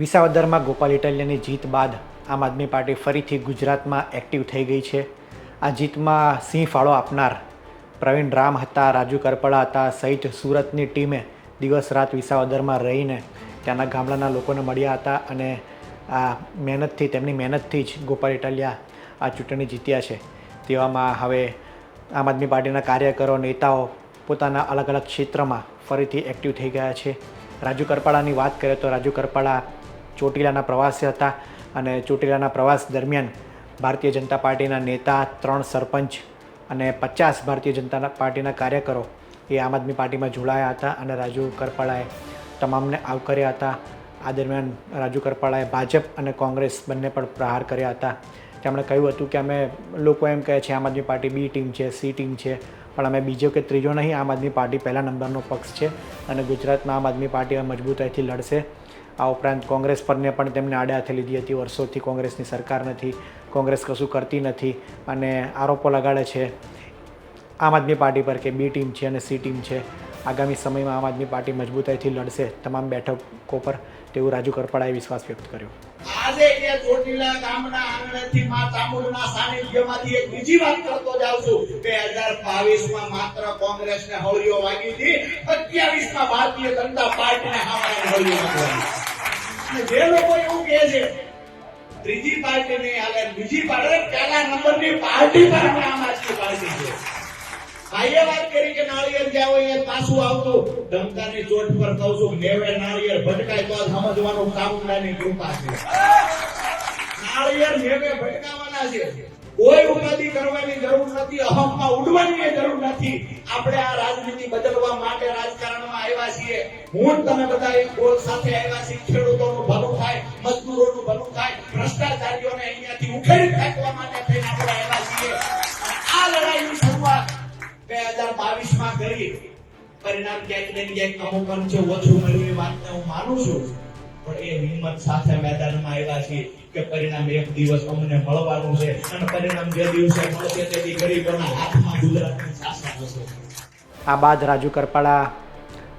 વિસાવદરમાં ગોપાલ ઇટાલિયાની જીત બાદ આમ આદમી પાર્ટી ફરીથી ગુજરાતમાં એક્ટિવ થઈ ગઈ છે. આ જીતમાં સિંહ ફાળો આપનાર પ્રવીણ રામ હતા, રાજુ કરપડા હતા, સહિત સુરતની ટીમે દિવસ રાત વિસાવદરમાં રહીને ત્યાંના ગામડાના લોકોને મળ્યા હતા અને આ મહેનતથી, તેમની મહેનતથી જ ગોપાલ ઇટાલિયા આ ચૂંટણી જીત્યા છે. તેવામાં હવે આમ આદમી પાર્ટીના કાર્યકરો, નેતાઓ પોતાના અલગ અલગ ક્ષેત્રમાં ફરીથી એક્ટિવ થઈ ગયા છે. રાજુ કરપાળાની વાત કરીએ તો રાજુ કરપાળા ચોટીલાના પ્રવાસે હતા અને ચોટીલાના પ્રવાસ દરમિયાન ભારતીય જનતા પાર્ટીના નેતા, ત્રણ સરપંચ અને પચાસ ભારતીય જનતા પાર્ટીના કાર્યકરો એ આમ આદમી પાર્ટીમાં જોડાયા હતા અને રાજુ કરપાળાએ તમામને આવકાર્યા હતા. આ દરમિયાન રાજુ કરપાળાએ ભાજપ અને કોંગ્રેસ બંને પર પ્રહાર કર્યા હતા. તેમણે કહ્યું હતું કે અમે લોકો એમ કહે છે, Aam Aadmi party B team છે, સી ટીમ છે, પણ અમે બીજો કે ત્રીજો નહીં, આમ આદમી પાર્ટી પહેલા નંબરનો પક્ષ છે અને ગુજરાતમાં આમ આદમી પાર્ટી મજબૂતાઈથી લડશે. આ ઉપરાંત કોંગ્રેસ પરને પણ તેમને આડે હાથે લીધી હતી. વર્ષોથી કોંગ્રેસની સરકાર નથી, કોંગ્રેસ કશું કરતી નથી અને આરોપો લગાડે છે આમ આદમી પાર્ટી પર કે બી ટીમ છે અને સી ટીમ છે. આગામી સમયમાં આમ આદમી પાર્ટી મજબૂતાઈથી લડશે તમામ બેઠકો પર તેવું રાજુ કરપડાએ વિશ્વાસ વ્યક્ત કર્યો. આજે કે ચોટીલા ગામના આંગણેથી માં ચામુંડના સાનિધ્યમાંથી એક બીજી વાત કરતો જાઉં છું. બે હજાર બાવીસમાં માત્ર કોંગ્રેસને હોળીઓ વાગી હતી અઠ્યાવીસમાં ભારતીય જનતા પાર્ટીને હોળીઓ વાગવાની અને જે લોકો એવું કહે છે, ત્રીજી પાર્ટી નહીં હાલે, બીજી પાર્ટી પહેલા નંબરની પાર્ટી પણ આમ આદમી પાર્ટી છે. ભાઈએ વાત કરી કે નાળિયેર જાવ હોય એ પાછું આવતું. ધમકાની ચોટ પર કહું છું નેવે નાળિયેર ભટકાય તો સમજવાનું ચામુંડાની કૃપા છે. નાળિયેર નેવે ભટકાવાના છે. કોઈ ઉપાધિ કરવાની જરૂર નથી અહમમાં ઉડવાની જરૂર નથી. આપણે આ રાજનીતિ બદલવા માટે રાજકારણમાં છીએ. હું તમે બધા એક ગોલ સાથે આવ્યા છીએ. ખેડૂતોનું ભલું થાય, મજદૂરોનું ભલું થાય, ભ્રષ્ટાચારીઓને અહીંયાથી ઉખેડી ફેંકવા માટે થઈને આપણે આવ્યા છીએ. આ લડાઈની શરૂઆત બે હજાર બાવીસમાં કરી. પરિણામ ક્યાંક ને ક્યાંક અમુક અંશે ઓછું મળ્યું એ વાતને હું માનું છું. પણ એ હિંમત સાથે મેદાનમાં આવ્યા છીએ કે પરિણામ એક દિવસ અમને મળવાનું છે. અને પરિણામ જે દિવસે મળશે તેથી ગરીબોના હાથમાં ગુજરાતની શાસન હશે. આ બાદ રાજુ કરપાળા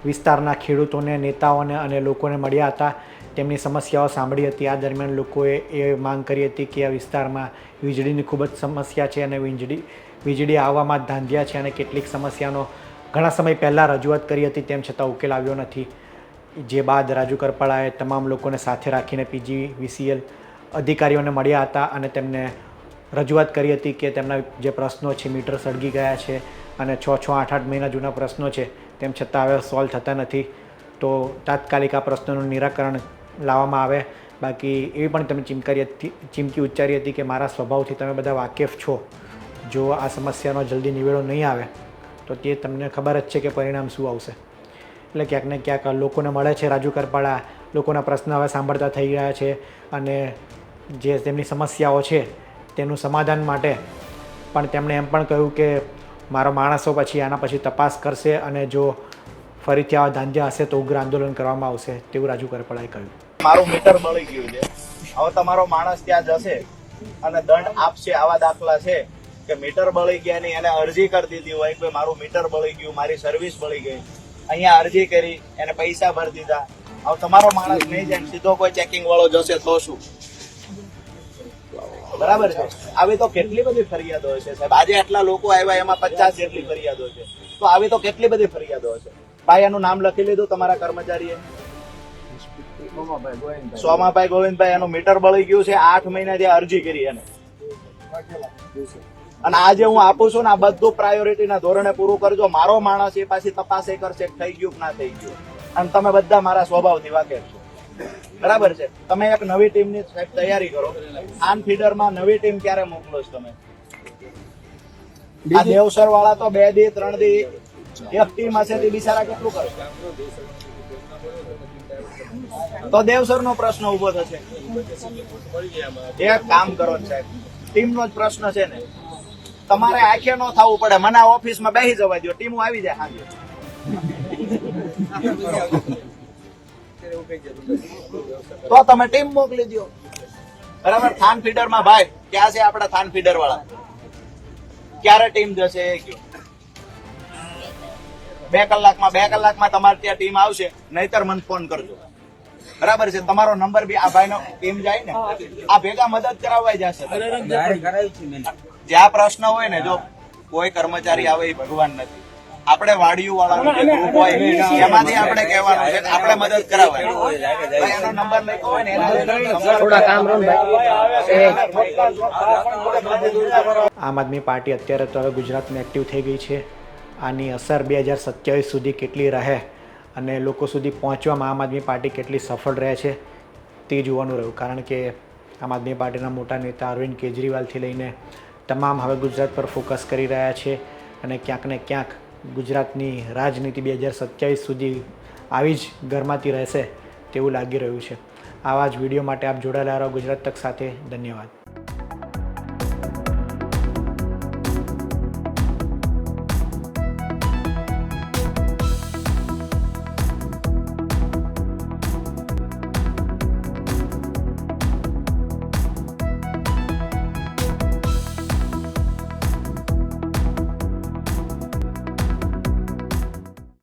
વિસ્તારના ખેડૂતોને, નેતાઓને અને લોકોને મળ્યા હતા. તેમની સમસ્યાઓ સાંભળી હતી. આ દરમિયાન લોકોએ એ માંગ કરી હતી કે આ વિસ્તારમાં વીજળીની ખૂબ જ સમસ્યા છે અને વીજળી વીજળી આવવામાં ધાંધ્યા છે અને કેટલીક સમસ્યાનો ઘણા સમય પહેલાં રજૂઆત કરી હતી, તેમ છતાં ઉકેલ આવ્યો નથી. જે બાદ રાજુ કરપાળાએ તમામ લોકોને સાથે રાખીને પીજી વીસીએલ અધિકારીઓને મળ્યા હતા અને તેમને રજૂઆત કરી હતી કે તેમના જે પ્રશ્નો છે, મીટર સળગી ગયા છે અને છ છ, આઠ આઠ મહિના જૂના પ્રશ્નો છે, તેમ છતાં હવે સોલ્વ થતા નથી. તો તાત્કાલિક આ પ્રશ્નોનું નિરાકરણ લાવવામાં આવે. બાકી એવી પણ તમે ચીમકારી હતી, ચીમકી ઉચ્ચારી હતી કે મારા સ્વભાવથી તમે બધા વાકેફ છો. જો આ સમસ્યાનો જલ્દી નિવેડો નહીં આવે, તો તે તમને ખબર જ છે કે પરિણામ શું આવશે. એટલે ક્યાંક ને ક્યાંક લોકોને મળે છે રાજુ કરપાળા, લોકોના પ્રશ્ન હવે સાંભળતા થઈ ગયા છે અને જે તેમની સમસ્યાઓ છે, તેનું સમાધાન માટે પણ તેમણે એમ પણ કહ્યું કે મારો માણસો પછી આના પછી તપાસ કરશે અને જો ફરીથી આવા ધાંધ્યા હશે તો ઉગ્ર આંદોલન કરવામાં આવશે તેવું રાજુ કરપડાએ કહ્યું. મારું મીટર બળી ગયું છે. હવે તમારો માણસ ત્યાં જશે અને દંડ આપશે, આવા દાખલા છે કે મીટર બળી ગયા ની એને અરજી કરી દીધી હોય કે મારું મીટર બળી ગયું, મારી સર્વિસ બળી ગઈ. અહીંયા અરજી કરી, એને પૈસા ભરી દીધા. હવે તમારો માણસ નહીં જાય સીધો કોઈ ચેકિંગ વાળો જશે તો શું? બરાબર છે? આવી તો કેટલી બધી ફરિયાદો છે સાહેબ? આજે આટલા લોકો આવ્યા, એમાં પચાસ જેટલી ફરિયાદો છે. તો આવી તો કેટલી બધી ફરિયાદો છે? ભાઈ એનું નામ લખી લીધું તમારા કર્મચારીએ? સોમાભાઈ ગોવિંદભાઈ, એનું મીટર બળી ગયું છે. આઠ મહિના જે અરજી કરી એને. અને આજે હું આપું છું ને આ બધું પ્રાયોરિટીના ધોરણે પૂરું કરજો. મારો માણસ એ પાછી તપાસ એ કરશે થઈ ગયું કે ના થઈ ગયું. અને તમે બધા મારા સ્વભાવથી વાકેફ છો. બરાબર છે. તમે એક નવી ટીમની સાહેબ તૈયારી કરો. આન ફીડરમાં નવી ટીમ ક્યારે મોકલો છો તમે? આ દેવસર વાળા તો બે દી ત્રણ દી એક ટીમ હશે તે બિચારા કેટલું કરશે તો દેવસર નો પ્રશ્ન ઊભો થશે. એક કામ કરો સાહેબ ટીમ નો જ પ્રશ્ન છે ને. તમારે આંખે ન થવું પડે. મને ઓફિસમાં બેસી જવા દો ટીમો આવી જાય સાંજે તો તમે ટીમ મોકલી દો બરાબર? થાન ફીડરમાં ભાઈ ક્યાં છે આપડા થાન ફીડર વાળા ક્યારે ટીમ જશે? એ કયો બે કલાકમાં બે કલાકમાં તમારે ત્યાં ટીમ આવશે નહીતર મને ફોન કરજો. બરાબર છે? તમારો નંબર બી આ ભાઈનો ટીમ જાય ને આ ભેગા મદદ કરાવવા જશે. જ્યાં પ્રશ્ન હોય ને જો કોઈ કર્મચારી આવે એ ભગવાન નથી. આપણે વાડિયું વાળાનું જે ગ્રુપ હોય એમાંથી આપણે કહેવાનું છે આપણે મદદ કરાવવાની. એનો નંબર લખ્યો હોય ને એના થોડા કામ આમ આદમી પાર્ટી અત્યારે તો હવે ગુજરાતમાં એક્ટિવ થઈ ગઈ છે. આની અસર બે હજાર સત્યાવીસ સુધી કેટલી રહે અને લોકો સુધી પહોંચવામાં આમ આદમી પાર્ટી કેટલી સફળ રહે છે તે જોવાનું રહ્યું. કારણ કે આમ આદમી પાર્ટીના મોટા નેતા અરવિંદ કેજરીવાલથી લઈને તમામ હવે ગુજરાત પર ફોકસ કરી રહ્યા છે અને ક્યાંક ને ક્યાંક ગુજરાતની રાજનીતિ બે હજાર સત્યાવીસ સુધી આવી જ ગરમાતી રહેશે તેવું લાગી રહ્યું છે. આવા જ વીડિયો માટે આપ જોડાયેલા રહો ગુજરાત તક સાથે. ધન્યવાદ.